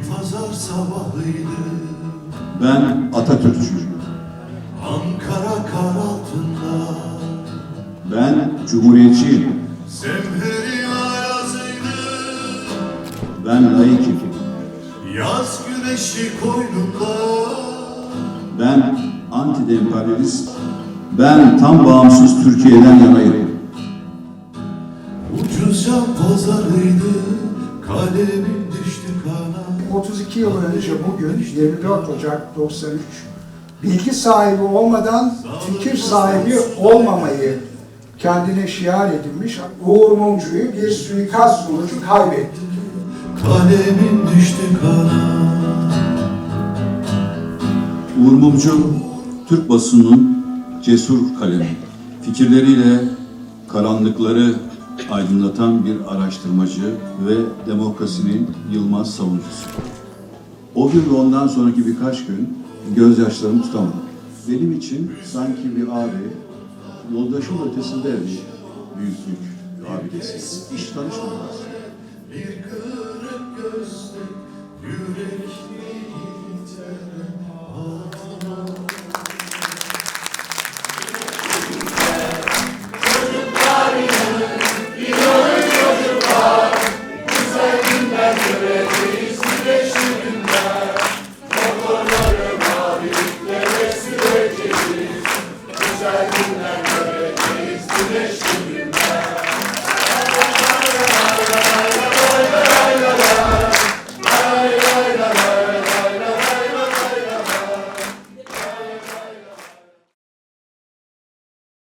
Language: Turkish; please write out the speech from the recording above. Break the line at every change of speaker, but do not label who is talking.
Bir pazar sabahıydı
Ben Atatürkçüyüm.
Ankara kar altında
Ben Cumhuriyetçiyim.
Zemheri ayazıydı
Ben laikim.
Yaz güneşi koynunda
Ben anti-emperyalist. Ben tam bağımsız Türkiye'den yanayım.
Ucuz can pazarıydı
32 yıl önce bugün 24 Ocak 93 bilgi sahibi olmadan fikir sahibi olmamayı kendine şiar edinmiş Uğur Mumcu'yu bir suikast sonucu kaybetti.
Kalemim düştü kana
Uğur Mumcu, Türk basınının cesur kalemi. Fikirleriyle karanlıkları aydınlatan bir araştırmacı ve demokrasinin yılmaz savunucusu. O gün ve ondan sonraki birkaç gün gözyaşlarımı tutamadım. Benim için sanki bir abi, yoldaşın ötesinde bir büyüklük abidesi. Hiç tanışmadınız.
Bir
Güzel günler göreceğiz, güneşli günler.